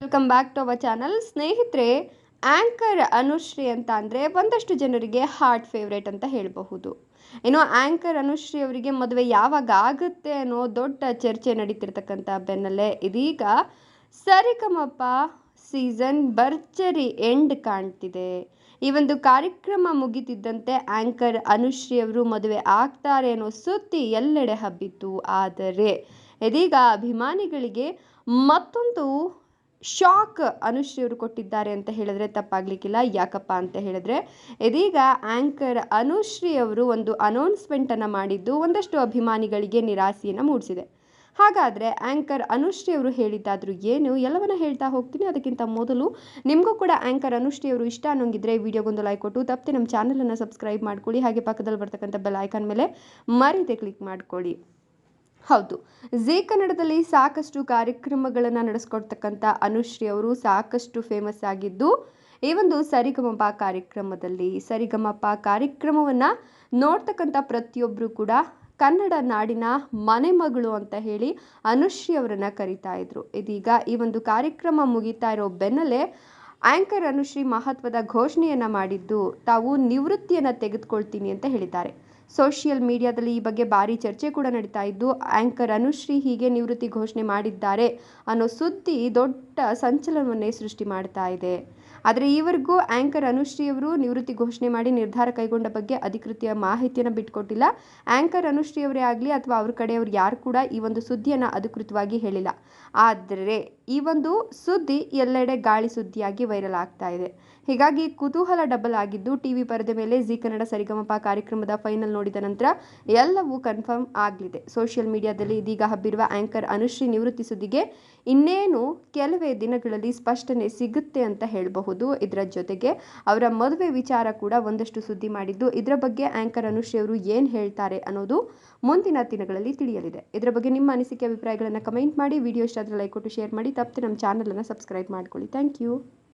Welcome back to our channel ಸ್ನೇಹಿತರೆ anchor Anushree ಅಂತ ಅಂದರೆ ಒಂದಷ್ಟು ಜನರಿಗೆ ಹಾರ್ಟ್ ಫೇವ್ರೇಟ್ ಅಂತ ಹೇಳಬಹುದು. ಏನೋ ಆ್ಯಂಕರ್ ಅನುಶ್ರೀ ಅವರಿಗೆ ಮದುವೆ ಯಾವಾಗ ಆಗುತ್ತೆ ಅನ್ನೋ ದೊಡ್ಡ ಚರ್ಚೆ ನಡೀತಿರ್ತಕ್ಕಂಥ ಬೆನ್ನಲ್ಲೇ ಇದೀಗ ಸರಿಗಮಪ ಸೀಸನ್ ಭರ್ಜರಿ ಎಂಡ್ ಕಾಣ್ತಿದೆ. ಈ ಒಂದು ಕಾರ್ಯಕ್ರಮ ಮುಗಿತಿದ್ದಂತೆ ಆ್ಯಂಕರ್ ಅನುಶ್ರೀ ಅವರು ಮದುವೆ ಆಗ್ತಾರೆ ಅನ್ನೋ ಸುದ್ದಿ ಎಲ್ಲೆಡೆ ಹಬ್ಬಿತ್ತು. ಆದರೆ ಇದೀಗ ಅಭಿಮಾನಿಗಳಿಗೆ ಮತ್ತೊಂದು ಶಾಕ್ ಅನುಶ್ರೀ ಅವರು ಕೊಟ್ಟಿದ್ದಾರೆ ಅಂತ ಹೇಳಿದ್ರೆ ತಪ್ಪಾಗ್ಲಿಕ್ಕಿಲ್ಲ. ಯಾಕಪ್ಪ ಅಂತ ಹೇಳಿದ್ರೆ, ಇದೀಗ ಆಂಕರ್ ಅನುಶ್ರೀ ಅವರು ಒಂದು ಅನೌನ್ಸ್ಮೆಂಟನ್ನು ಮಾಡಿದ್ದು ಒಂದಷ್ಟು ಅಭಿಮಾನಿಗಳಿಗೆ ನಿರಾಸೆಯನ್ನು ಮೂಡಿಸಿದೆ. ಹಾಗಾದರೆ ಆ್ಯಂಕರ್ ಅನುಶ್ರೀ ಅವರು ಹೇಳಿದ್ದಾದರೂ ಏನು? ಎಲ್ಲವನ್ನ ಹೇಳ್ತಾ ಹೋಗ್ತೀನಿ. ಅದಕ್ಕಿಂತ ಮೊದಲು ನಿಮಗೂ ಕೂಡ ಆ್ಯಂಕರ್ ಅನುಶ್ರೀ ಅವರು ಇಷ್ಟ ಅನ್ನೋಂಗಿದ್ರೆ ವಿಡಿಯೋಗೊಂದು ಲೈಕ್ ಕೊಟ್ಟು, ತಪ್ಪದೆ ನಮ್ಮ ಚಾನಲನ್ನು ಸಬ್ಸ್ಕ್ರೈಬ್ ಮಾಡ್ಕೊಳ್ಳಿ. ಹಾಗೆ ಪಕ್ಕದಲ್ಲಿ ಬರ್ತಕ್ಕಂಥ ಬೆಲ್ ಐಕಾನ್ ಮೇಲೆ ಮರೀದೆ ಕ್ಲಿಕ್ ಮಾಡ್ಕೊಳ್ಳಿ. ಹೌದು. ಜೀ ಕನ್ನಡದಲ್ಲಿ ಸಾಕಷ್ಟು ಕಾರ್ಯಕ್ರಮಗಳನ್ನು ನಡೆಸ್ಕೊಡ್ತಕ್ಕಂಥ ಅನುಶ್ರೀ ಅವರು ಸಾಕಷ್ಟು ಫೇಮಸ್ ಆಗಿದ್ದು, ಈ ಒಂದು ಸರಿಗಮಪ ಕಾರ್ಯಕ್ರಮದಲ್ಲಿ ಸರಿಗಮಪ ಕಾರ್ಯಕ್ರಮವನ್ನು ನೋಡ್ತಕ್ಕಂಥ ಪ್ರತಿಯೊಬ್ಬರು ಕೂಡ ಕನ್ನಡ ನಾಡಿನ ಮನೆಮಗಳು ಅಂತ ಹೇಳಿ ಅನುಶ್ರೀ ಅವರನ್ನು ಕರಿತಾ ಇದ್ರು. ಇದೀಗ ಈ ಒಂದು ಕಾರ್ಯಕ್ರಮ ಮುಗಿತಾ ಇರೋ ಬೆನ್ನಲ್ಲೇ ಆ್ಯಂಕರ್ ಅನುಶ್ರೀ ಮಹತ್ವದ ಘೋಷಣೆಯನ್ನು ಮಾಡಿದ್ದು, ತಾವು ನಿವೃತ್ತಿಯನ್ನು ತೆಗೆದುಕೊಳ್ತೀನಿ ಅಂತ ಹೇಳಿದ್ದಾರೆ. ಸೋಷಿಯಲ್ ಮೀಡಿಯಾದಲ್ಲಿ ಈ ಬಗ್ಗೆ ಭಾರಿ ಚರ್ಚೆ ಕೂಡ ನಡೀತಾ ಇದ್ದು ಆ್ಯಂಕರ್ ಅನುಶ್ರೀ ಹೀಗೆ ನಿವೃತ್ತಿ ಘೋಷಣೆ ಮಾಡಿದ್ದಾರೆ ಅನ್ನೋ ಸುದ್ದಿ ದೊಡ್ಡ ಸಂಚಲನವನ್ನೇ ಸೃಷ್ಟಿ ಮಾಡ್ತಾ ಇದೆ. ಆದರೆ ಈವರೆಗೂ ಆ್ಯಂಕರ್ ಅನುಶ್ರೀ ಅವರು ನಿವೃತ್ತಿ ಘೋಷಣೆ ಮಾಡಿ ನಿರ್ಧಾರ ಕೈಗೊಂಡ ಬಗ್ಗೆ ಅಧಿಕೃತ ಮಾಹಿತಿಯನ್ನು ಬಿಟ್ಕೊಟ್ಟಿಲ್ಲ. ಆ್ಯಂಕರ್ ಅನುಶ್ರೀ ಅವರೇ ಆಗಲಿ ಅಥವಾ ಅವ್ರ ಕಡೆಯವರು ಯಾರು ಕೂಡ ಈ ಒಂದು ಸುದ್ದಿಯನ್ನು ಅಧಿಕೃತವಾಗಿ ಹೇಳಿಲ್ಲ. ಆದರೆ ಈ ಒಂದು ಸುದ್ದಿ ಎಲ್ಲೆಡೆ ಗಾಳಿ ಸುದ್ದಿಯಾಗಿ ವೈರಲ್ ಆಗ್ತಾ ಇದೆ. ಹೀಗಾಗಿ ಕುತೂಹಲ ಡಬಲ್ ಆಗಿದ್ದು ಟಿವಿ ಪರದೆ ಮೇಲೆ ಜಿ ಕನ್ನಡ ಸರಿಗಮಪ ಕಾರ್ಯಕ್ರಮದ ಫೈನಲ್ ನೋಡಿದ ನಂತರ ಎಲ್ಲವೂ ಕನ್ಫರ್ಮ್ ಆಗಲಿದೆ. ಸೋಷಿಯಲ್ ಮೀಡಿಯಾದಲ್ಲಿ ಇದೀಗ ಹಬ್ಬಿರುವ ಆ್ಯಂಕರ್ ಅನುಶ್ರೀ ನಿವೃತ್ತಿ ಸುದ್ದಿಗೆ ಇನ್ನೇನು ಕೆಲವೇ ದಿನಗಳಲ್ಲಿ ಸ್ಪಷ್ಟನೆ ಸಿಗುತ್ತೆ ಅಂತ ಹೇಳಬಹುದು. ಇದರ ಜೊತೆಗೆ ಅವರ ಮದುವೆ ವಿಚಾರ ಕೂಡ ಒಂದಷ್ಟು ಸುದ್ದಿ ಮಾಡಿದ್ದು ಇದರ ಬಗ್ಗೆ ಆ್ಯಂಕರ್ ಅನುಶ್ರೀ ಅವರು ಏನು ಹೇಳ್ತಾರೆ ಅನ್ನೋದು ಮುಂದಿನ ದಿನಗಳಲ್ಲಿ ತಿಳಿಯಲಿದೆ. ಇದರ ಬಗ್ಗೆ ನಿಮ್ಮ ಅನಿಸಿಕೆ, ಅಭಿಪ್ರಾಯಗಳನ್ನು ಕಮೆಂಟ್ ಮಾಡಿ. ವಿಡಿಯೋ ಇಷ್ಟ ಆದರೆ ಲೈಕ್ ಕೊಟ್ಟು ಶೇರ್ ಮಾಡಿ. ತಪ್ಪದೆ ನಮ್ಮ ಚಾನಲನ್ನು ಸಬ್ಸ್ಕ್ರೈಬ್ ಮಾಡ್ಕೊಳ್ಳಿ. Thank you.